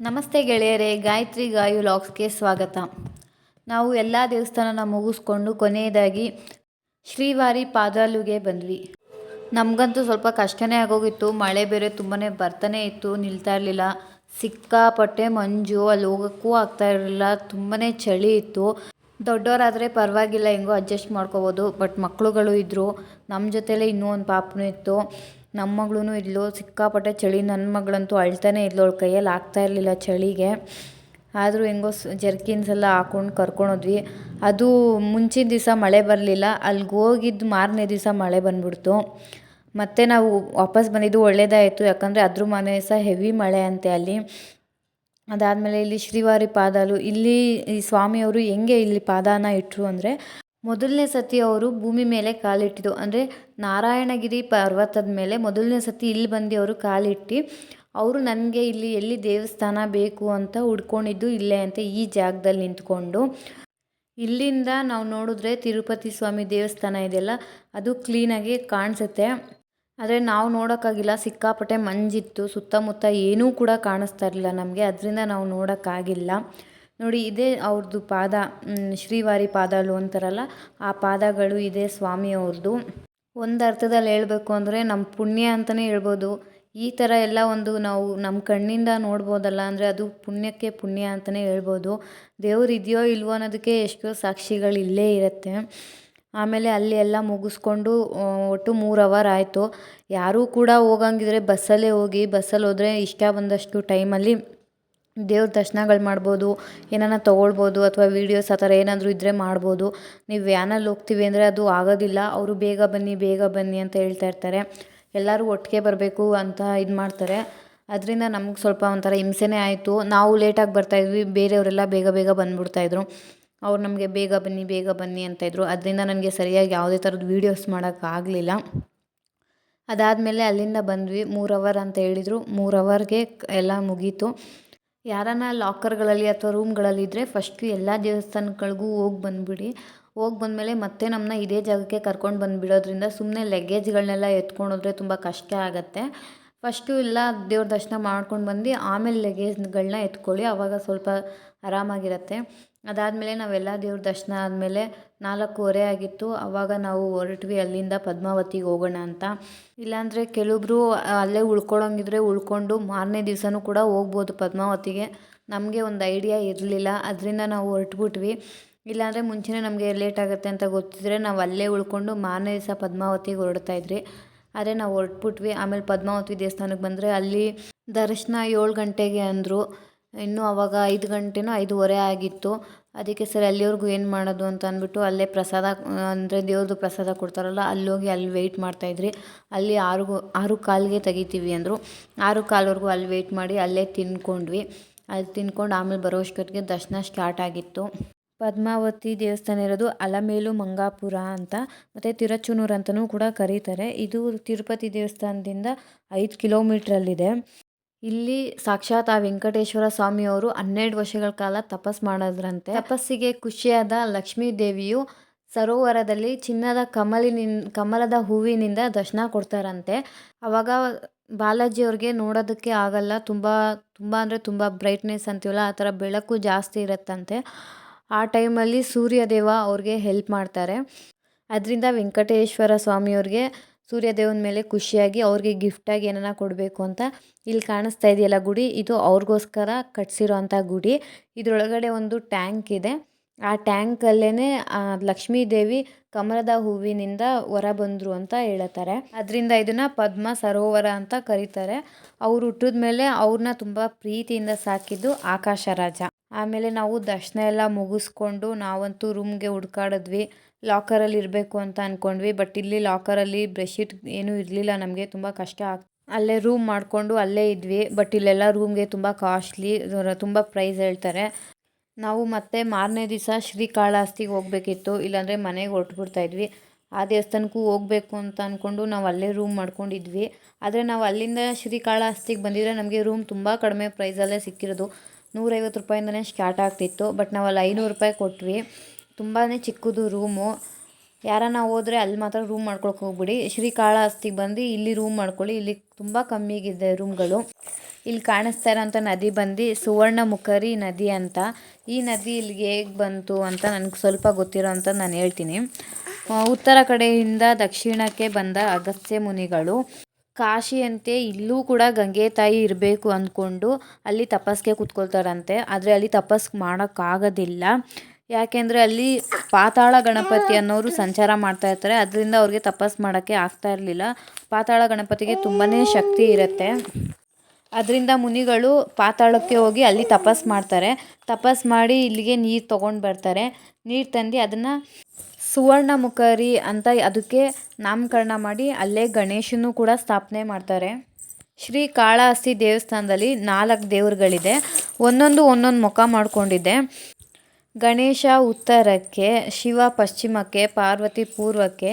ನಮಸ್ತೆ ಗೆಳೆಯರೇ, ಗಾಯತ್ರಿ ಗಾಯು ಲಾಕ್ಸ್ಗೆ ಸ್ವಾಗತ. ನಾವು ಎಲ್ಲ ದೇವಸ್ಥಾನನ ಮುಗಿಸ್ಕೊಂಡು ಕೊನೆಯದಾಗಿ ಶ್ರೀವಾರಿ ಪಾದಾಲುಗೆ ಬಂದ್ವಿ. ನಮಗಂತೂ ಸ್ವಲ್ಪ ಕಷ್ಟನೇ ಆಗೋಗಿತ್ತು. ಮಳೆ ಬೇರೆ ತುಂಬಾ ಬರ್ತಾನೆ ಇತ್ತು, ನಿಲ್ತಾ ಇರಲಿಲ್ಲ. ಸಿಕ್ಕಾಪಟ್ಟೆ ಮಂಜು, ಅಲ್ಲಿ ಹೋಗೋಕ್ಕೂ ಆಗ್ತಾ ಇರಲಿಲ್ಲ. ತುಂಬಾ ಚಳಿ ಇತ್ತು. ದೊಡ್ಡವರಾದರೆ ಪರವಾಗಿಲ್ಲ, ಹೆಂಗೋ ಅಡ್ಜಸ್ಟ್ ಮಾಡ್ಕೋಬೋದು. ಬಟ್ ಮಕ್ಕಳುಗಳು ಇದ್ದರು ನಮ್ಮ ಜೊತೆಲೇ ಇನ್ನೂ ಒಂದು ಪಾಪನೂ ಇತ್ತು. ನಮ್ಮ ಮಗಳೂ ಇದ್ಲು ಸಿಕ್ಕಾಪಟ್ಟೆ ಚಳಿ. ನನ್ನ ಮಗಳಂತೂ ಅಳ್ತಾನೆ ಇದ್ಲು, ಅವ್ಳ ಕೈಯಲ್ಲಿ ಆಗ್ತಾ ಇರಲಿಲ್ಲ ಚಳಿಗೆ. ಆದರೂ ಹೆಂಗೋ ಜರ್ಕಿನ್ಸ್ ಎಲ್ಲ ಹಾಕೊಂಡು ಕರ್ಕೊಂಡೋದ್ವಿ ಅದು ಮುಂಚಿನ ದಿವಸ ಮಳೆ ಬರಲಿಲ್ಲ. ಅಲ್ಲಿಗೆ ಹೋಗಿದ್ದು ಮಾರನೇ ದಿವಸ ಮಳೆ ಬಂದ್ಬಿಡ್ತು. ಮತ್ತು ನಾವು ವಾಪಸ್ ಬಂದಿದ್ದು ಒಳ್ಳೆಯದಾಯಿತು ಯಾಕಂದರೆ ಅದ್ರ ಮನೆ ಸಹ ಹೆವಿ ಮಳೆ ಅಂತೆ ಅಲ್ಲಿ. ಅದಾದಮೇಲೆ ಇಲ್ಲಿ ಶ್ರೀವಾರಿ ಪಾದಾಲು. ಇಲ್ಲಿ ಈ ಸ್ವಾಮಿಯವರು ಹೆಂಗೆ ಇಲ್ಲಿ ಪಾದಾನ ಇಟ್ಟರು ಅಂದರೆ ಮೊದಲನೇ ಸತಿ ಅವರು ಭೂಮಿ ಮೇಲೆ ಕಾಲಿಟ್ಟಿದ್ದು. ಅಂದರೆ ನಾರಾಯಣಗಿರಿ ಪರ್ವತದ ಮೇಲೆ ಮೊದಲನೇ ಸತಿ ಇಲ್ಲಿ ಬಂದು ಅವರು ಕಾಲಿಟ್ಟು, ಅವರು ನನಗೆ ಇಲ್ಲಿ ಎಲ್ಲಿ ದೇವಸ್ಥಾನ ಬೇಕು ಅಂತ ಹುಡ್ಕೊಂಡಿದ್ದು ಇಲ್ಲೇ ಅಂತ ಈ ಜಾಗದಲ್ಲಿ ನಿಂತ್ಕೊಂಡು, ಇಲ್ಲಿಂದ ನಾವು ನೋಡಿದ್ರೆ ತಿರುಪತಿ ಸ್ವಾಮಿ ದೇವಸ್ಥಾನ ಇದೆಯಲ್ಲ, ಅದು ಕ್ಲೀನಾಗಿ ಕಾಣಿಸುತ್ತೆ. ಆದರೆ ನಾವು ನೋಡೋಕ್ಕಾಗಿಲ್ಲ, ಸಿಕ್ಕಾಪಟ್ಟೆ ಮಂಜಿತ್ತು, ಸುತ್ತಮುತ್ತ ಏನೂ ಕೂಡ ಕಾಣಿಸ್ತಾ ಇರಲಿಲ್ಲ ನಮಗೆ. ಅದರಿಂದ ನಾವು ನೋಡೋಕ್ಕಾಗಿಲ್ಲ. ನೋಡಿ, ಇದೇ ಅವ್ರದ್ದು ಪಾದ ಶ್ರೀವಾರಿ ಪಾದಲು ಅಂತಾರಲ್ಲ, ಆ ಪಾದಗಳು ಇದೆ ಸ್ವಾಮಿಯವ್ರದ್ದು ಒಂದು ಅರ್ಥದಲ್ಲಿ ಹೇಳಬೇಕು ಅಂದರೆ ನಮ್ಮ ಪುಣ್ಯ ಅಂತಲೇ ಹೇಳ್ಬೋದು. ಈ ಥರ ಎಲ್ಲ ಒಂದು ನಾವು ನಮ್ಮ ಕಣ್ಣಿಂದ ನೋಡ್ಬೋದಲ್ಲ ಅಂದರೆ ಅದು ಪುಣ್ಯಕ್ಕೆ ಪುಣ್ಯ ಅಂತಲೇ ಹೇಳ್ಬೋದು. ದೇವ್ರು ಇದೆಯೋ ಇಲ್ವೋ ಅನ್ನೋದಕ್ಕೆ ಎಷ್ಟೋ ಸಾಕ್ಷಿಗಳು ಇಲ್ಲೇ ಇರುತ್ತೆ. ಆಮೇಲೆ ಅಲ್ಲಿ ಎಲ್ಲ ಮುಗಿಸ್ಕೊಂಡು ಒಟ್ಟು ಮೂರು ಅವರ್ ಆಯಿತು. ಯಾರೂ ಕೂಡ ಹೋಗಂಗಿದ್ರೆ ಬಸ್ಸಲ್ಲೇ ಹೋಗಿ ಬಸ್ಸಲ್ಲಿ ಹೋದರೆ ಇಷ್ಟ ಬಂದಷ್ಟು ಟೈಮಲ್ಲಿ ದೇವ್ರ ದರ್ಶನಗಳು ಮಾಡ್ಬೋದು, ಏನಾನ ತೊಗೊಳ್ಬೋದು ಅಥವಾ ವೀಡಿಯೋಸ್ ಆ ಥರ ಏನಾದರೂ ಇದ್ದರೆ ಮಾಡ್ಬೋದು. ನೀವು ವ್ಯಾನಲ್ಲಿ ಹೋಗ್ತೀವಿ ಅಂದರೆ ಅದು ಆಗೋದಿಲ್ಲ. ಅವರು ಬೇಗ ಬನ್ನಿ ಬೇಗ ಬನ್ನಿ ಅಂತ ಹೇಳ್ತಾ ಇರ್ತಾರೆ. ಎಲ್ಲರೂ ಒಟ್ಟಿಗೆ ಬರಬೇಕು ಅಂತ ಇದು ಮಾಡ್ತಾರೆ. ಅದರಿಂದ ನಮ್ಗೆ ಸ್ವಲ್ಪ ಒಂಥರ ಹಿಂಸೆನೇ ಆಯಿತು. ನಾವು ಲೇಟಾಗಿ ಬರ್ತಾಯಿದ್ವಿ ಬೇರೆಯವರೆಲ್ಲ ಬೇಗ ಬೇಗ ಬಂದುಬಿಡ್ತಾಯಿದ್ರು ಅವ್ರು ನಮಗೆ ಬೇಗ ಬನ್ನಿ ಬೇಗ ಬನ್ನಿ ಅಂತ ಇದ್ದರು ಅದರಿಂದ ನನಗೆ ಸರಿಯಾಗಿ ಯಾವುದೇ ಥರದ ವೀಡಿಯೋಸ್ ಮಾಡೋಕ್ಕಾಗಲಿಲ್ಲ ಅದಾದಮೇಲೆ ಅಲ್ಲಿಂದ ಬಂದ್ವಿ. ಮೂರು ಅವರ್ ಅಂತ ಹೇಳಿದರು. ಮೂರು ಅವರ್ಗೆ ಎಲ್ಲ ಮುಗೀತು. ಯಾರನ್ನ ಲಾಕರ್ಗಳಲ್ಲಿ ಅಥವಾ ರೂಮ್ಗಳಲ್ಲಿ ಇದ್ದರೆ ಫಸ್ಟು ಎಲ್ಲ ದೇವಸ್ಥಾನಗಳಿಗೂ ಹೋಗಿ ಬಂದುಬಿಡಿ. ಹೋಗಿ ಬಂದಮೇಲೆ ಮತ್ತೆ ನಮ್ಮನ್ನ ಇದೇ ಜಾಗಕ್ಕೆ ಕರ್ಕೊಂಡು ಬಂದುಬಿಡೋದ್ರಿಂದ ಸುಮ್ಮನೆ ಲಗೇಜ್ಗಳನ್ನೆಲ್ಲ ಎತ್ಕೊಂಡು ಹೋದರೆ ತುಂಬ ಕಷ್ಟ ಆಗುತ್ತೆ. ಫಸ್ಟು ಎಲ್ಲ ದೇವ್ರ ದರ್ಶನ ಮಾಡ್ಕೊಂಡು ಬಂದು ಆಮೇಲೆ ಲಗೇಜ್ಗಳನ್ನ ಎತ್ಕೊಳ್ಳಿ ಆವಾಗ ಸ್ವಲ್ಪ ಆರಾಮಾಗಿರುತ್ತೆ. ಅದಾದಮೇಲೆ ನಾವೆಲ್ಲ ದೇವ್ರ ದರ್ಶನ ಆದಮೇಲೆ ನಾಲ್ಕೂವರೆ ಆಗಿತ್ತು. ಆವಾಗ ನಾವು ಹೊರಟ್ವಿ, ಅಲ್ಲಿಂದ ಪದ್ಮಾವತಿಗೆ ಹೋಗೋಣ ಅಂತ. ಇಲ್ಲಾಂದರೆ ಕೆಲವೊಬ್ರು ಅಲ್ಲೇ ಉಳ್ಕೊಳ್ಳೋಂಗಿದ್ರೆ ಉಳ್ಕೊಂಡು ಮಾರನೇ ದಿವಸನೂ ಕೂಡ ಹೋಗ್ಬೋದು ಪದ್ಮಾವತಿಗೆ. ನಮಗೆ ಒಂದು ಐಡಿಯಾ ಇರಲಿಲ್ಲ, ಅದರಿಂದ ನಾವು ಹೊರಟ್ಬಿಟ್ವಿ. ಇಲ್ಲಾಂದರೆ ಮುಂಚೆನೇ ನಮಗೆ ಲೇಟ್ ಆಗುತ್ತೆ ಅಂತ ಗೊತ್ತಿದ್ರೆ ನಾವು ಅಲ್ಲೇ ಉಳ್ಕೊಂಡು ಮಾರನೇ ದಿವಸ ಪದ್ಮಾವತಿಗೆ ಹೊರಡ್ತಾಯಿದ್ರಿ ಆದರೆ ನಾವು ಹೊರಟ್ಬಿಟ್ವಿ. ಆಮೇಲೆ ಪದ್ಮಾವತಿ ದೇವಸ್ಥಾನಕ್ಕೆ ಬಂದರೆ ಅಲ್ಲಿ ದರ್ಶನ ಏಳು ಗಂಟೆಗೆ ಅಂದರು. ಇನ್ನೂ ಆವಾಗ ಐದು ಗಂಟೆನೋ ಐದೂವರೆ ಆಗಿತ್ತು. ಅದಕ್ಕೆ ಸರಿ ಅಲ್ಲಿವರೆಗೂ ಏನು ಮಾಡೋದು ಅಂತ ಅಂದ್ಬಿಟ್ಟು ಅಲ್ಲೇ ಪ್ರಸಾದ, ಅಂದರೆ ದೇವ್ರದ್ದು ಪ್ರಸಾದ ಕೊಡ್ತಾರಲ್ಲ ಅಲ್ಲಿ ಹೋಗಿ ಅಲ್ಲಿ ವೆಯ್ಟ್ ಮಾಡ್ತಾಯಿದ್ರಿ ಅಲ್ಲಿ ಆರು ಆರು ಕಾಲಿಗೆ ತೆಗಿತೀವಿ ಅಂದರು. ಆರು ಕಾಲ್ವರೆಗೂ ಅಲ್ಲಿ ವೆಯ್ಟ್ ಮಾಡಿ ಅಲ್ಲೇ ತಿನ್ಕೊಂಡ್ವಿ. ಅಲ್ಲಿ ತಿನ್ಕೊಂಡು ಆಮೇಲೆ ಬರೋ ಅಷ್ಟೊತ್ತಿಗೆ ದರ್ಶನ ಸ್ಟಾರ್ಟ್ ಆಗಿತ್ತು. ಪದ್ಮಾವತಿ ದೇವಸ್ಥಾನ ಇರೋದು ಅಲಮೇಲು ಮಂಗಾಪುರ ಅಂತ, ಮತ್ತು ತಿರಚೂನೂರು ಅಂತಲೂ ಕೂಡ ಕರೀತಾರೆ. ಇದು ತಿರುಪತಿ ದೇವಸ್ಥಾನದಿಂದ ಐದು ಕಿಲೋಮೀಟ್ರಲ್ಲಿದೆ ಇಲ್ಲಿ ಸಾಕ್ಷಾತ್ ಆ ವೆಂಕಟೇಶ್ವರ ಸ್ವಾಮಿಯವರು ಹನ್ನೆರಡು ವರ್ಷಗಳ ಕಾಲ ತಪಸ್ ಮಾಡೋದ್ರಂತೆ. ತಪಸ್ಸಿಗೆ ಖುಷಿಯಾದ ಲಕ್ಷ್ಮೀ ದೇವಿಯು ಸರೋವರದಲ್ಲಿ ಚಿನ್ನದ ಕಮಲಿನಿನ್, ಕಮಲದ ಹೂವಿನಿಂದ ದರ್ಶನ ಕೊಡ್ತಾರಂತೆ. ಅವಾಗ ಬಾಲಾಜಿ ಅವ್ರಿಗೆ ನೋಡೋದಕ್ಕೆ ಆಗಲ್ಲ, ತುಂಬ ತುಂಬ ಅಂದರೆ ತುಂಬ ಬ್ರೈಟ್ನೆಸ್ ಅಂತೀವಲ್ಲ, ಆ ಥರ ಬೆಳಕು ಜಾಸ್ತಿ ಇರುತ್ತಂತೆ. ಆ ಟೈಮಲ್ಲಿ ಸೂರ್ಯದೇವ ಅವ್ರಿಗೆ ಹೆಲ್ಪ್ ಮಾಡ್ತಾರೆ. ಅದರಿಂದ ವೆಂಕಟೇಶ್ವರ ಸ್ವಾಮಿಯವ್ರಿಗೆ ಸೂರ್ಯದೇವನ ಮೇಲೆ ಖುಷಿಯಾಗಿ ಅವ್ರಿಗೆ ಗಿಫ್ಟಾಗಿ ಏನನ್ನ ಕೊಡಬೇಕು ಅಂತ ಇಲ್ಲಿ ಕಾಣಿಸ್ತಾ ಇದೆಯಲ್ಲ ಗುಡಿ, ಇದು ಅವ್ರಿಗೋಸ್ಕರ ಕಟ್ಸಿರೋ ಗುಡಿ. ಇದರೊಳಗಡೆ ಒಂದು ಟ್ಯಾಂಕ್ ಇದೆ. ಆ ಟ್ಯಾಂಕಲ್ಲೇ ಲಕ್ಷ್ಮೀ ದೇವಿ ಕಮಲದ ಹೂವಿನಿಂದ ಹೊರ ಬಂದರು ಅಂತ ಹೇಳ್ತಾರೆ. ಅದರಿಂದ ಇದನ್ನು ಪದ್ಮ ಸರೋವರ ಅಂತ ಕರೀತಾರೆ. ಅವ್ರು ಹುಟ್ಟಿದ ಮೇಲೆ ಅವ್ರನ್ನ ತುಂಬ ಪ್ರೀತಿಯಿಂದ ಸಾಕಿದ್ದು ಆಕಾಶ ರಾಜ. ಆಮೇಲೆ ನಾವು ದರ್ಶನ ಎಲ್ಲ ಮುಗಿಸ್ಕೊಂಡು ನಾವಂತೂ ರೂಮ್ಗೆ ಹುಡ್ಕಾಡಿದ್ವಿ. ಲಾಕರಲ್ಲಿ ಇರಬೇಕು ಅಂತ ಅಂದ್ಕೊಂಡ್ವಿ ಬಟ್ ಇಲ್ಲಿ ಲಾಕರಲ್ಲಿ ಬ್ರೆಶೀಟ್ ಏನೂ ಇರಲಿಲ್ಲ, ನಮಗೆ ತುಂಬ ಕಷ್ಟ ಆಗ್, ಅಲ್ಲೇ ರೂಮ್ ಮಾಡಿಕೊಂಡು ಅಲ್ಲೇ ಇದ್ವಿ ಬಟ್ ಇಲ್ಲೆಲ್ಲ ರೂಮ್ಗೆ ತುಂಬ ಕಾಸ್ಟ್ಲಿ ತುಂಬ ಪ್ರೈಸ್ ಹೇಳ್ತಾರೆ. ನಾವು ಮತ್ತೆ ಮಾರನೇ ದಿವಸ ಶ್ರೀಕಾಳಹಸ್ತಿಗೆ ಹೋಗಬೇಕಿತ್ತು, ಇಲ್ಲಾಂದರೆ ಮನೆಗೆ ಹೊರಟು ಇದ್ವಿ. ಆ ದೇವಸ್ಥಾನಕ್ಕೂ ಹೋಗಬೇಕು ಅಂತ ಅಂದ್ಕೊಂಡು ನಾವು ಅಲ್ಲೇ ರೂಮ್ ಮಾಡ್ಕೊಂಡಿದ್ವಿ. ಆದರೆ ನಾವು ಅಲ್ಲಿಂದ ಶ್ರೀಕಾಳಹಸ್ತಿಗೆ ಬಂದಿದ್ರೆ ನಮಗೆ ರೂಮ್ ತುಂಬ ಕಡಿಮೆ ಪ್ರೈಸಲ್ಲೇ ಸಿಕ್ಕಿರೋದು. ನೂರೈವತ್ತು ರೂಪಾಯಿಂದನೇ ಸ್ಟಾರ್ಟ್ ಆಗ್ತಿತ್ತು, ಬಟ್ ನಾವು ಅಲ್ಲಿ ಐನೂರು ರೂಪಾಯಿ ಕೊಟ್ವಿ. ತುಂಬಾ ಚಿಕ್ಕದು ರೂಮು. ಯಾರನ್ನ ಹೋದರೆ ಅಲ್ಲಿ ಮಾತ್ರ ರೂಮ್ ಮಾಡ್ಕೊಳಕ್ಕೆ ಹೋಗ್ಬಿಡಿ. ಶ್ರೀಕಾಳಹಸ್ತಿಗೆ ಬಂದು ಇಲ್ಲಿ ರೂಮ್ ಮಾಡ್ಕೊಳ್ಳಿ. ಇಲ್ಲಿ ತುಂಬ ಕಮ್ಮಿಗಿದೆ ರೂಮ್ಗಳು. ಇಲ್ಲಿ ಕಾಣಿಸ್ತಾ ಇರೋಂಥ ನದಿ ಬಂದು ಸುವರ್ಣ ಮುಖರಿ ನದಿ ಅಂತ. ಈ ನದಿ ಇಲ್ಲಿಗೆ ಹೇಗೆ ಬಂತು ಅಂತ ನನಗೆ ಸ್ವಲ್ಪ ಗೊತ್ತಿರೋ ಅಂತ ನಾನು ಹೇಳ್ತೀನಿ. ಉತ್ತರ ಕಡೆಯಿಂದ ದಕ್ಷಿಣಕ್ಕೆ ಬಂದ ಅಗಸ್ತ್ಯ ಮುನಿಗಳು. ಕಾಶಿಯಂತೆ ಇಲ್ಲೂ ಕೂಡ ಗಂಗೆ ತಾಯಿ ಇರಬೇಕು ಅಂದ್ಕೊಂಡು ಅಲ್ಲಿ ತಪಸ್ಸಿಗೆ ಕೂತ್ಕೊಳ್ತಾರಂತೆ. ಆದರೆ ಅಲ್ಲಿ ತಪಸ್ ಮಾಡೋಕ್ಕಾಗೋದಿಲ್ಲ. ಯಾಕೆಂದರೆ ಅಲ್ಲಿ ಪಾತಾಳ ಗಣಪತಿ ಅನ್ನೋರು ಸಂಚಾರ ಮಾಡ್ತಾ ಇರ್ತಾರೆ. ಅದರಿಂದ ಅವ್ರಿಗೆ ತಪಸ್ ಮಾಡೋಕ್ಕೆ ಆಗ್ತಾ ಇರಲಿಲ್ಲ. ಪಾತಾಳ ಗಣಪತಿಗೆ ತುಂಬಾ ಶಕ್ತಿ ಇರುತ್ತೆ. ಅದರಿಂದ ಮುನಿಗಳು ಪಾತಾಳಕ್ಕೆ ಹೋಗಿ ಅಲ್ಲಿ ತಪಸ್ ಮಾಡ್ತಾರೆ. ತಪಸ್ ಮಾಡಿ ಇಲ್ಲಿಗೆ ನೀರು ತೊಗೊಂಡು ಬರ್ತಾರೆ. ನೀರು ತಂದು ಅದನ್ನು ಸುವರ್ಣಮುಖರಿ ಅಂತ ಅದಕ್ಕೆ ನಾಮಕರಣ ಮಾಡಿ ಅಲ್ಲೇ ಗಣೇಶನೂ ಕೂಡ ಸ್ಥಾಪನೆ ಮಾಡ್ತಾರೆ. ಶ್ರೀ ಕಾಳಹಸ್ತಿ ದೇವಸ್ಥಾನದಲ್ಲಿ ನಾಲ್ಕು ದೇವರುಗಳಿದೆ. ಒಂದೊಂದು ಒಂದೊಂದು ಮುಖ ಮಾಡಿಕೊಂಡಿದೆ ಗಣೇಶ ಉತ್ತರಕ್ಕೆ, ಶಿವ ಪಶ್ಚಿಮಕ್ಕೆ, ಪಾರ್ವತಿ ಪೂರ್ವಕ್ಕೆ,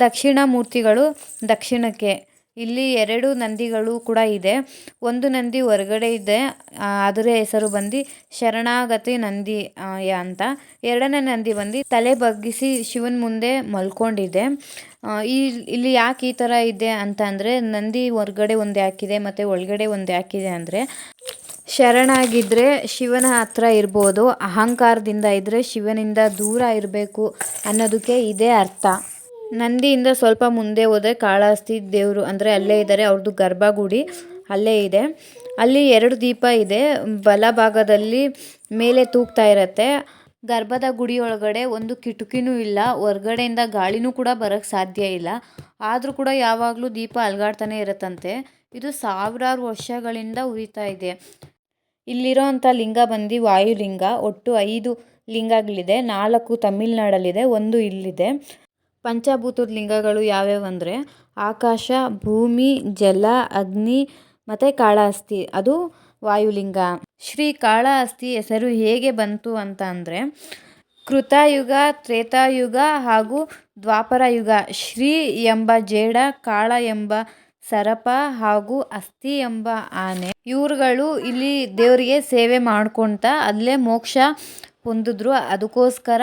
ದಕ್ಷಿಣ ಮೂರ್ತಿಗಳು ದಕ್ಷಿಣಕ್ಕೆ ಇಲ್ಲಿ ಎರಡು ನಂದಿಗಳು ಕೂಡ ಇದೆ. ಒಂದು ನಂದಿ ಹೊರಗಡೆ ಇದೆ. ಅದರ ಹೆಸರು ಬಂದು ಶರಣಾಗತಿ ನಂದಿ ಅಂತ. ಎರಡನೇ ನಂದಿ ಬಂದು ತಲೆ ಬಗ್ಗಿಸಿ ಶಿವನ ಮುಂದೆ ಮಲ್ಕೊಂಡಿದೆ. ಈ, ಇಲ್ಲಿ ಯಾಕೆ ಈ ಥರ ಇದೆ ಅಂತ ಅಂದರೆ ನಂದಿ ಹೊರಗಡೆ ಒಂದು ಯಾಕಿದೆ ಮತ್ತು ಒಳಗಡೆ ಒಂದು ಯಾಕಿದೆ ಅಂದರೆ ಶರಣಾಗಿದ್ದರೆ ಶಿವನ ಹತ್ರ ಇರ್ಬೋದು, ಅಹಂಕಾರದಿಂದ ಇದ್ದರೆ ಶಿವನಿಂದ ದೂರ ಇರಬೇಕು ಅನ್ನೋದಕ್ಕೆ ಇದೇ ಅರ್ಥ. ನಂದಿಯಿಂದ ಸ್ವಲ್ಪ ಮುಂದೆ ಹೋದರೆ ಕಾಳಹಸ್ತಿ ದೇವರು ಅಂದರೆ ಅಲ್ಲೇ ಇದ್ದಾರೆ ಅವ್ರದ್ದು ಗರ್ಭಗುಡಿ ಅಲ್ಲೇ ಇದೆ. ಅಲ್ಲಿ ಎರಡು ದೀಪ ಇದೆ ಬಲಭಾಗದಲ್ಲಿ ಮೇಲೆ ತೂಗ್ತಾ ಇರತ್ತೆ. ಗರ್ಭದ ಗುಡಿಯೊಳಗಡೆ ಒಂದು ಕಿಟಕಿನೂ ಇಲ್ಲ, ಹೊರ್ಗಡೆಯಿಂದ ಗಾಳಿನೂ ಕೂಡ ಬರೋಕ್ಕೆ ಸಾಧ್ಯ ಇಲ್ಲ. ಆದರೂ ಕೂಡ ಯಾವಾಗಲೂ ದೀಪ ಅಲ್ಗಾಡ್ತಾನೆ ಇರುತ್ತಂತೆ. ಇದು ಸಾವಿರಾರು ವರ್ಷಗಳಿಂದ ಉರಿತಾ ಇದೆ. ಇಲ್ಲಿರೋಂಥ ಲಿಂಗ ಬಂದು ವಾಯುಲಿಂಗ, ಒಟ್ಟು ಐದು ಲಿಂಗಗಳಿದೆ. ನಾಲ್ಕು ತಮಿಳ್ನಾಡಲ್ಲಿದೆ, ಒಂದು ಇಲ್ಲಿದೆ. ಪಂಚಭೂತದ ಲಿಂಗಗಳು ಯಾವ್ಯಾವು ಅಂದರೆ ಆಕಾಶ, ಭೂಮಿ, ಜಲ, ಅಗ್ನಿ ಮತ್ತು ಕಾಳಹಸ್ತಿ. ಅದು ವಾಯುಲಿಂಗ. ಶ್ರೀ ಕಾಳಹಸ್ತಿ ಹೆಸರು ಹೇಗೆ ಬಂತು ಅಂತ ಅಂದರೆ ಕೃತಯುಗ, ತ್ರೇತಾಯುಗ ಹಾಗೂ ದ್ವಾಪರ ಯುಗ ಶ್ರೀ ಎಂಬ ಜೇಡ, ಕಾಳ ಎಂಬ ಸರಪ ಹಾಗೂ ಅಸ್ಥಿ ಎಂಬ ಆನೆ. ಇವ್ರುಗಳು ಇಲ್ಲಿ ದೇವರಿಗೆ ಸೇವೆ ಮಾಡ್ಕೊಳ್ತಾ ಅಲ್ಲೇ ಮೋಕ್ಷ ಹೊಂದಿದ್ರು. ಅದಕ್ಕೋಸ್ಕರ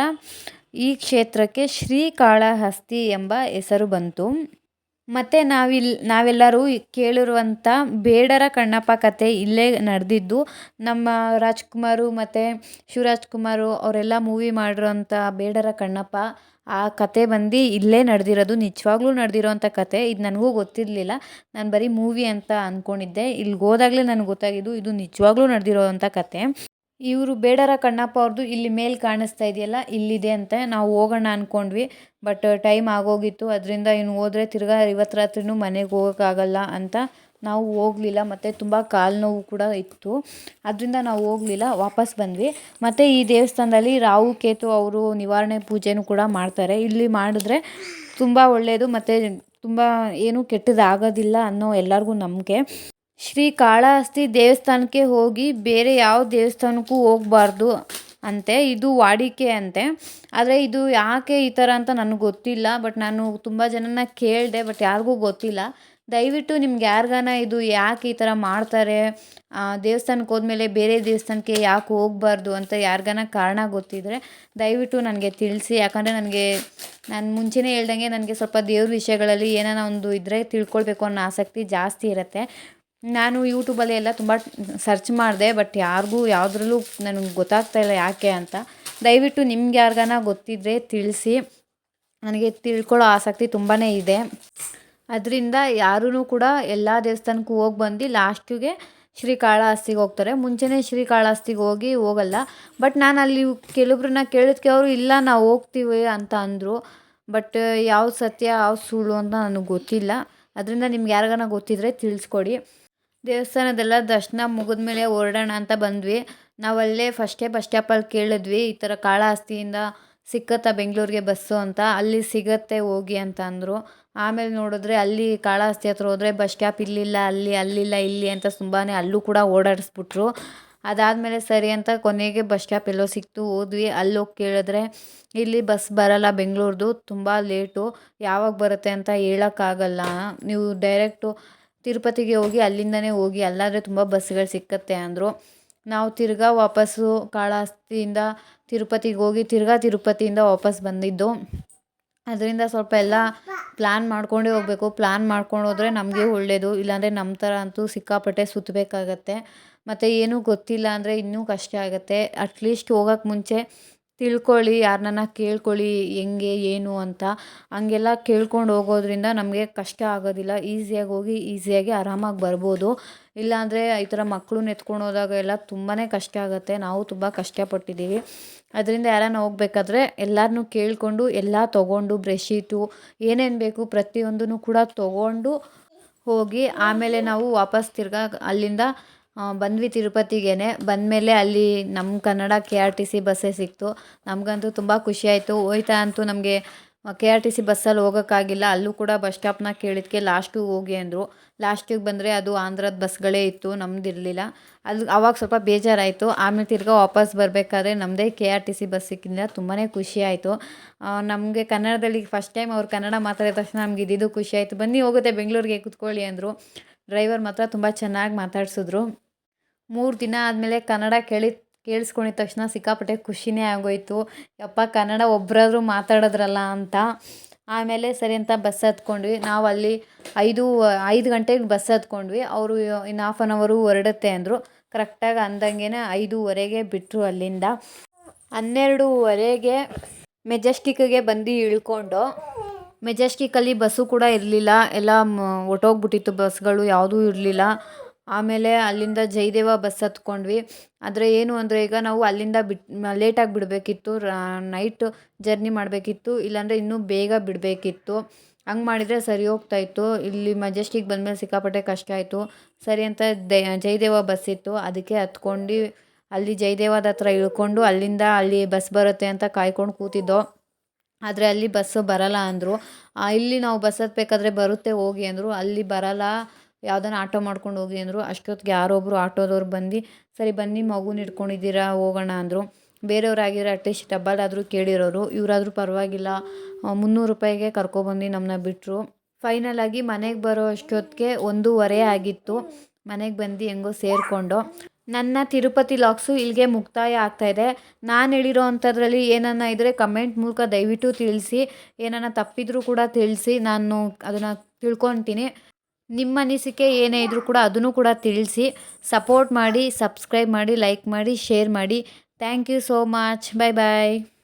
ಈ ಕ್ಷೇತ್ರಕ್ಕೆ ಶ್ರೀಕಾಳಹಸ್ತಿ ಎಂಬ ಹೆಸರು ಬಂತು. ಮತ್ತು ನಾವಿಲ್ಲಿ ನಾವೆಲ್ಲರೂ ಕೇಳಿರುವಂಥ ಬೇಡರ ಕಣ್ಣಪ್ಪ ಕತೆ ಇಲ್ಲೇ ನಡೆದಿದ್ದು, ನಮ್ಮ ರಾಜ್ಕುಮಾರು ಮತ್ತು ಶಿವರಾಜ್ಕುಮಾರು ಅವರೆಲ್ಲ ಮೂವಿ ಮಾಡಿರೋಂಥ ಬೇಡರ ಕಣ್ಣಪ್ಪ ಆ ಕತೆ ಬಂದು ಇಲ್ಲೇ ನಡೆದಿರೋದು, ನಿಜವಾಗ್ಲೂ ನಡೆದಿರೋಂಥ ಕತೆ. ಇದು ನನಗೂ ಗೊತ್ತಿರಲಿಲ್ಲ. ನಾನು ಬರೀ ಮೂವಿ ಅಂತ ಅಂದ್ಕೊಂಡಿದ್ದೆ. ಇಲ್ಲಿಗೆ ಹೋದಾಗಲೇ ನನಗೆ ಗೊತ್ತಾಗಿದ್ದು ಇದು ನಿಜವಾಗ್ಲೂ ನಡೆದಿರೋವಂಥ ಕತೆ. ಇವರು ಬೇಡರ ಕಣ್ಣಪ್ಪ ಅವ್ರದ್ದು ಇಲ್ಲಿ ಮೇಲೆ ಕಾಣಿಸ್ತಾ ಇದೆಯಲ್ಲ, ಇಲ್ಲಿದೆ ಅಂತ ನಾವು ಹೋಗೋಣ ಅಂದ್ಕೊಂಡ್ವಿ ಬಟ್ ಟೈಮ್ ಆಗೋಗಿತ್ತು, ಅದರಿಂದ ಇನ್ನು ಹೋದರೆ ತಿರ್ಗಾ ಇವತ್ತು ರಾತ್ರಿನೂ ಮನೆಗೆ ಹೋಗೋಕ್ಕಾಗಲ್ಲ ಅಂತ ನಾವು ಹೋಗಲಿಲ್ಲ. ಮತ್ತು ತುಂಬ ಕಾಲು ನೋವು ಕೂಡ ಇತ್ತು. ಅದರಿಂದ ನಾವು ಹೋಗಲಿಲ್ಲ, ವಾಪಸ್ ಬಂದ್ವಿ. ಮತ್ತು ಈ ದೇವಸ್ಥಾನದಲ್ಲಿ ರಾಹು, ಕೇತು ಅವರು ನಿವಾರಣೆ ಪೂಜೆನೂ ಕೂಡ ಮಾಡ್ತಾರೆ. ಇಲ್ಲಿ ಮಾಡಿದ್ರೆ ತುಂಬ ಒಳ್ಳೆಯದು ಮತ್ತು ತುಂಬ ಏನೂ ಕೆಟ್ಟದಾಗೋದಿಲ್ಲ ಅನ್ನೋ ಎಲ್ಲರಿಗೂ ನಂಬಿಕೆ. ಶ್ರೀ ಕಾಳಹಸ್ತಿ ದೇವಸ್ಥಾನಕ್ಕೆ ಹೋಗಿ ಬೇರೆ ಯಾವ ದೇವಸ್ಥಾನಕ್ಕೂ ಹೋಗ್ಬಾರ್ದು ಅಂತೆ. ಇದು ವಾಡಿಕೆ ಅಂತೆ. ಆದರೆ ಇದು ಯಾಕೆ ಈ ಥರ ಅಂತ ನನಗೆ ಗೊತ್ತಿಲ್ಲ, ಬಟ್ ನಾನು ತುಂಬ ಜನನ ಕೇಳಿದೆ, ಬಟ್ ಯಾರಿಗೂ ಗೊತ್ತಿಲ್ಲ. ದಯವಿಟ್ಟು ನಿಮ್ಗೆ ಯಾರಿಗಾನ ಇದು ಯಾಕೆ ಈ ಥರ ಮಾಡ್ತಾರೆ? ದೇವಸ್ಥಾನಕ್ಕೆ ಹೋದ್ಮೇಲೆ ಬೇರೆ ದೇವಸ್ಥಾನಕ್ಕೆ ಯಾಕೆ ಹೋಗಬಾರ್ದು ಅಂತ ಯಾರಿಗಾನ ಕಾರಣ ಗೊತ್ತಿದ್ದರೆ ದಯವಿಟ್ಟು ನನಗೆ ತಿಳಿಸಿ. ಯಾಕಂದರೆ ನನಗೆ, ನಾನು ಮುಂಚೆನೇ ಹೇಳ್ದಂಗೆ ನನಗೆ ಸ್ವಲ್ಪ ದೇವ್ರ ವಿಷಯಗಳಲ್ಲಿ ಏನಾನ ಒಂದು ಇದ್ದರೆ ತಿಳ್ಕೊಳ್ಬೇಕು ಅನ್ನೋ ಆಸಕ್ತಿ ಜಾಸ್ತಿ ಇರುತ್ತೆ. ನಾನು ಯೂಟ್ಯೂಬಲ್ಲಿ ಎಲ್ಲ ತುಂಬ ಸರ್ಚ್ ಮಾಡಿದೆ ಬಟ್ ಯಾರಿಗೂ ಯಾವುದ್ರಲ್ಲೂ ನನಗೆ ಗೊತ್ತಾಗ್ತಾ ಇಲ್ಲ ಯಾಕೆ ಅಂತ. ದಯವಿಟ್ಟು ನಿಮ್ಗೆ ಯಾರಿಗಾನ ಗೊತ್ತಿದ್ದರೆ ತಿಳಿಸಿ. ನನಗೆ ತಿಳ್ಕೊಳ್ಳೋ ಆಸಕ್ತಿ ತುಂಬಾ ಇದೆ. ಅದರಿಂದ ಯಾರೂ ಕೂಡ ಎಲ್ಲ ದೇವಸ್ಥಾನಕ್ಕೂ ಹೋಗಿ ಬಂದು ಲಾಸ್ಟಿಗೆ ಶ್ರೀಕಾಳಹಸ್ತಿಗೆ ಹೋಗ್ತಾರೆ. ಮುಂಚೆನೇ ಶ್ರೀಕಾಳಹಸ್ತಿಗೆ ಹೋಗಿ ಹೋಗಲ್ಲ. ಬಟ್ ನಾನು ಅಲ್ಲಿ ಕೆಲವ್ರನ್ನ ಕೇಳಿದ್ಕೆ ಅವರು, ಇಲ್ಲ, ನಾವು ಹೋಗ್ತೀವಿ ಅಂತ ಅಂದರು. ಬಟ್ ಯಾವ ಸತ್ಯ ಯಾವ ಸುಳ್ಳು ಅಂತ ನನಗೆ ಗೊತ್ತಿಲ್ಲ. ಅದರಿಂದ ನಿಮ್ಗೆ ಯಾರಿಗಾನ ಗೊತ್ತಿದ್ದರೆ ತಿಳಿಸ್ಕೊಡಿ. ದೇವಸ್ಥಾನದೆಲ್ಲ ದರ್ಶನ ಮುಗಿದ್ಮೇಲೆ ಹೊರಡೋಣ ಅಂತ ಬಂದ್ವಿ. ನಾವಲ್ಲೇ ಫಸ್ಟೇ ಬಸ್ ಸ್ಟಾಪಲ್ಲಿ ಕೇಳಿದ್ವಿ, ಈ ಥರ ಕಾಳಹಸ್ತಿಯಿಂದ ಸಿಕ್ಕತ್ತಾ ಬೆಂಗಳೂರಿಗೆ ಬಸ್ಸು ಅಂತ. ಅಲ್ಲಿ ಸಿಗತ್ತೆ ಹೋಗಿ ಅಂತ ಅಂದರು. ಆಮೇಲೆ ನೋಡಿದ್ರೆ ಅಲ್ಲಿ ಕಾಳಹಸ್ತಿ ಹತ್ರ ಹೋದರೆ ಬಸ್ ಸ್ಟಾಪ್ ಇಲ್ಲಿಲ್ಲ, ಅಲ್ಲಿ, ಅಲ್ಲಿಲ್ಲ, ಇಲ್ಲಿ ಅಂತ ತುಂಬಾ ಅಲ್ಲೂ ಕೂಡ ಓಡಾಡಿಸ್ಬಿಟ್ರು. ಅದಾದಮೇಲೆ ಸರಿ ಅಂತ ಕೊನೆಗೆ ಬಸ್ ಸ್ಟಾಪ್ ಎಲ್ಲೋ ಸಿಕ್ತು, ಹೋದ್ವಿ. ಅಲ್ಲೋಗಿ ಕೇಳಿದ್ರೆ ಇಲ್ಲಿ ಬಸ್ ಬರಲ್ಲ ಬೆಂಗಳೂರ್ದು, ತುಂಬ ಲೇಟು ಯಾವಾಗ ಬರುತ್ತೆ ಅಂತ ಹೇಳೋಕ್ಕಾಗಲ್ಲ. ನೀವು ಡೈರೆಕ್ಟು ತಿರುಪತಿಗೆ ಹೋಗಿ ಅಲ್ಲಿಂದನೇ ಹೋಗಿ, ಅಲ್ಲಾದರೆ ತುಂಬ ಬಸ್ಗಳು ಸಿಕ್ಕತ್ತೆ ಅಂದರು. ನಾವು ತಿರ್ಗಾ ವಾಪಸ್ಸು ಕಾಳಾಸ್ತಿಯಿಂದ ತಿರುಪತಿಗೆ ಹೋಗಿ ತಿರ್ಗಾ ತಿರುಪತಿಯಿಂದ ವಾಪಸ್ ಬಂದಿದ್ದು. ಅದರಿಂದ ಸ್ವಲ್ಪ ಎಲ್ಲ ಪ್ಲ್ಯಾನ್ ಮಾಡ್ಕೊಂಡೇ ಹೋಗಬೇಕು. ಪ್ಲ್ಯಾನ್ ಮಾಡ್ಕೊಂಡು ಹೋದರೆ ನಮಗೆ ಒಳ್ಳೆಯದು ಇಲ್ಲಾಂದರೆ ನಮ್ಮ ಥರ ಅಂತೂ ಸಿಕ್ಕಾಪಟ್ಟೆ ಸುತ್ತಬೇಕಾಗತ್ತೆ ಮತ್ತು ಏನೂ ಗೊತ್ತಿಲ್ಲ ಅಂದರೆ ಇನ್ನೂ ಕಷ್ಟ ಆಗುತ್ತೆ. ಅಟ್ಲೀಸ್ಟ್ ಹೋಗೋಕ್ಕೆ ಮುಂಚೆ ತಿಳ್ಕೊಳ್ಳಿ ಯಾರನ್ನ ಕೇಳ್ಕೊಳ್ಳಿ, ಹೆಂಗೆ, ಏನು ಅಂತ. ಹಂಗೆಲ್ಲ ಕೇಳ್ಕೊಂಡು ಹೋಗೋದ್ರಿಂದ ನಮಗೆ ಕಷ್ಟ ಆಗೋದಿಲ್ಲ. ಈಸಿಯಾಗಿ ಹೋಗಿ, ಈಸಿಯಾಗಿ ಆರಾಮಾಗಿ ಬರ್ಬೋದು. ಇಲ್ಲಾಂದರೆ ಈ ಥರ ಮಕ್ಳನ್ನ ಎತ್ಕೊಂಡು ಹೋದಾಗ ಎಲ್ಲ ತುಂಬಾ ಕಷ್ಟ ಆಗುತ್ತೆ. ನಾವು ತುಂಬ ಕಷ್ಟಪಟ್ಟಿದ್ದೀವಿ. ಅದರಿಂದ ಯಾರನ್ನ ಹೋಗ್ಬೇಕಾದ್ರೆ ಎಲ್ಲರನ್ನೂ ಕೇಳಿಕೊಂಡು, ಎಲ್ಲ ತೊಗೊಂಡು ಬ್ರೆಶೀಟು ಏನೇನು ಬೇಕು ಪ್ರತಿಯೊಂದನ್ನು ಕೂಡ ತೊಗೊಂಡು ಹೋಗಿ ಆಮೇಲೆ ನಾವು ವಾಪಸ್ ತಿರ್ಗಾ ಅಲ್ಲಿಂದ ಬಂದ್ವಿ ತಿರುಪತಿಗೇನೆ. ಬಂದಮೇಲೆ ಅಲ್ಲಿ ನಮ್ಮ Kannada K R T C ಬಸ್ಸೇ ಸಿಕ್ತು. ನಮಗಂತೂ ತುಂಬ ಖುಷಿಯಾಯಿತು ಹೋಯ್ತಾ ಅಂತೂ ನಮಗೆ ಕೆ ಆರ್ ಟಿ ಸಿ ಬಸ್ಸಲ್ಲಿ ಹೋಗೋಕ್ಕಾಗಿಲ್ಲ. ಅಲ್ಲೂ ಕೂಡ ಬಸ್ ಸ್ಟಾಪ್ನ ಕೇಳಿದ್ಕೆ ಲಾಸ್ಟಿಗೆ ಹೋಗಿ ಅಂದರು. ಲಾಸ್ಟಿಗೆ ಬಂದರೆ ಅದು ಆಂಧ್ರದ ಬಸ್ಗಳೇ ಇತ್ತು, ನಮ್ದು ಇರಲಿಲ್ಲ. ಅದು ಅವಾಗ ಸ್ವಲ್ಪ ಬೇಜಾರಾಯಿತು. ಆಮೇಲೆ ತಿರ್ಗಾ ವಾಪಸ್ ಬರಬೇಕಾದ್ರೆ ನಮ್ಮದೇ K R T C bus ಸಿಕ್ಕಿದ್ರಿಂದ ತುಂಬಾ ಖುಷಿ ಆಯಿತು. ನಮಗೆ ಕನ್ನಡದಲ್ಲಿ ಫಸ್ಟ್ ಟೈಮ್ ಅವ್ರು ಕನ್ನಡ ಮಾತಾಡಿದ ತಕ್ಷಣ ನಮ್ಗೆ ಖುಷಿ ಆಯಿತು. ಬನ್ನಿ ಹೋಗುತ್ತೆ ಬೆಂಗಳೂರಿಗೆ ಕೂತ್ಕೊಳ್ಳಿ ಅಂದರು. ಡ್ರೈವರ್ ಮಾತ್ರ ತುಂಬ ಚೆನ್ನಾಗಿ ಮಾತಾಡಿಸಿದ್ರು. ಮೂರು ದಿನ ಆದಮೇಲೆ ಕನ್ನಡ ಕೇಳಿ ಕೇಳಿಸ್ಕೊಂಡಿದ್ದ ತಕ್ಷಣ ಸಿಕ್ಕಾಪಟ್ಟೆ ಖುಷಿನೇ ಆಗೋಯ್ತು. ಯಪ್ಪ, ಕನ್ನಡ ಒಬ್ಬರಾದ್ರೂ ಮಾತಾಡಿದ್ರಲ್ಲ ಅಂತ. ಆಮೇಲೆ ಸರಿ ಅಂತ ಬಸ್ ಹತ್ಕೊಂಡ್ವಿ. ನಾವು ಅಲ್ಲಿ ಐದು ಐದು ಗಂಟೆಗೆ ಬಸ್ ಹತ್ಕೊಂಡ್ವಿ. ಅವರು ಇನ್ನು ಹಾಫ್ ಆನ್ ಅವರು ಹೊರಡುತ್ತೆ ಅಂದರು. ಕರೆಕ್ಟಾಗಿ ಅಂದಂಗೆ ಐದೂವರೆಗೆ ಬಿಟ್ಟರು ಅಲ್ಲಿಂದ. ಹನ್ನೆರಡೂವರೆಗೆ ಮೆಜೆಸ್ಟಿಕ್ಗೆ ಬಂದು ಇಳ್ಕೊಂಡು ಮೆಜೆಸ್ಟಿಕ್ಕಲ್ಲಿ ಬಸ್ಸು ಕೂಡ ಇರಲಿಲ್ಲ. ಎಲ್ಲ ಹೊರ್ಟೋಗ್ಬಿಟ್ಟಿತ್ತು ಬಸ್ಗಳು, ಯಾವುದೂ ಇರಲಿಲ್ಲ. ಆಮೇಲೆ ಅಲ್ಲಿಂದ ಜಯದೇವ ಬಸ್ ಹತ್ಕೊಂಡ್ವಿ. ಆದರೆ ಏನು ಅಂದರೆ ಈಗ ನಾವು ಅಲ್ಲಿಂದ ಬಿಟ್ ಲೇಟಾಗಿ ಬಿಡಬೇಕಿತ್ತು. ನೈಟ್ ಜರ್ನಿ ಮಾಡಬೇಕಿತ್ತು. ಇಲ್ಲಾಂದರೆ ಇನ್ನೂ ಬೇಗ ಬಿಡಬೇಕಿತ್ತು. ಹಂಗೆ ಮಾಡಿದರೆ ಸರಿ ಹೋಗ್ತಾ ಇತ್ತು. ಇಲ್ಲಿ ಮೆಜೆಸ್ಟಿಕ್ ಬಂದಮೇಲೆ ಸಿಕ್ಕಾಪಟ್ಟೆ ಕಷ್ಟ ಆಯಿತು. ಸರಿ ಅಂತ ಜಯದೇವ ಬಸ್ ಇತ್ತು. ಅದಕ್ಕೆ ಹತ್ಕೊಂಡು, ಅಲ್ಲಿ ಜಯದೇವದ ಹತ್ರ ಇಳ್ಕೊಂಡು ಅಲ್ಲಿಂದ ಅಲ್ಲಿ ಬಸ್ ಬರುತ್ತೆ ಅಂತ ಕಾಯ್ಕೊಂಡು ಕೂತಿದ್ದೋ. ಆದರೆ ಅಲ್ಲಿ ಬಸ್ಸು ಬರಲ್ಲ ಅಂದರು. ಇಲ್ಲಿ ನಾವು ಬಸ್ ಹತ್ಬೇಕಾದ್ರೆ ಬರುತ್ತೆ ಹೋಗಿ ಅಂದರು. ಅಲ್ಲಿ ಬರಲ್ಲ. ಯಾವ್ದಾನ ಆಟೋ ಮಾಡ್ಕೊಂಡು ಹೋಗಿ ಅಂದರು ಅಷ್ಟೊತ್ತಿಗೆ ಯಾರೋ ಒಬ್ಬರು ಆಟೋದವ್ರು ಬಂದು, ಸರಿ ಬನ್ನಿ ಮಗುನ ಹಿಡ್ಕೊಂಡಿದ್ದೀರಾ, ಹೋಗೋಣ ಅಂದರು. ಬೇರೆಯವ್ರಾಗಿದ್ರೆ ಅಟ್ಲೀಸ್ಟ್ ಡಬ್ಬಲಾದರೂ ಕೇಳಿರೋರು. ಇವರಾದರೂ ಪರವಾಗಿಲ್ಲ. ಮುನ್ನೂರು ರೂಪಾಯಿಗೆ ಕರ್ಕೊಬಂದು ನಮ್ಮನ್ನ ಬಿಟ್ಟರು ಫೈನಲ್ ಆಗಿ ಮನೆಗೆ ಬರೋ ಅಷ್ಟೊತ್ತಿಗೆ ಒಂದೂವರೆ ಆಗಿತ್ತು. ಮನೆಗೆ ಬಂದು ಹೆಂಗೋ ಸೇರಿಕೊಂಡು. ನನ್ನ ತಿರುಪತಿ ಲಾಕ್ಸು ಇಲ್ಲಿಗೆ ಮುಕ್ತಾಯ ಆಗ್ತಾಯಿದೆ ನಾನು ಹೇಳಿರೋ ಅಂಥದ್ರಲ್ಲಿ ಏನನ್ನ ಇದ್ದರೆ ಕಮೆಂಟ್ ಮೂಲಕ ದಯವಿಟ್ಟು ತಿಳಿಸಿ. ಏನನ್ನ ತಪ್ಪಿದ್ರೂ ಕೂಡ ತಿಳಿಸಿ. ನಾನು ಅದನ್ನು ತಿಳ್ಕೊತೀನಿ ನಿಮ್ಮ ಅನಿಸಿಕೆ ಏನೇ ಇದ್ರೂ ಕೂಡ ಅದನ್ನು ಕೂಡ ತಿಳಿಸಿ. ಸಪೋರ್ಟ್ ಮಾಡಿ, ಸಬ್ಸ್ಕ್ರೈಬ್ ಮಾಡಿ, ಲೈಕ್ ಮಾಡಿ, ಶೇರ್ ಮಾಡಿ. Thank you so much. Bye bye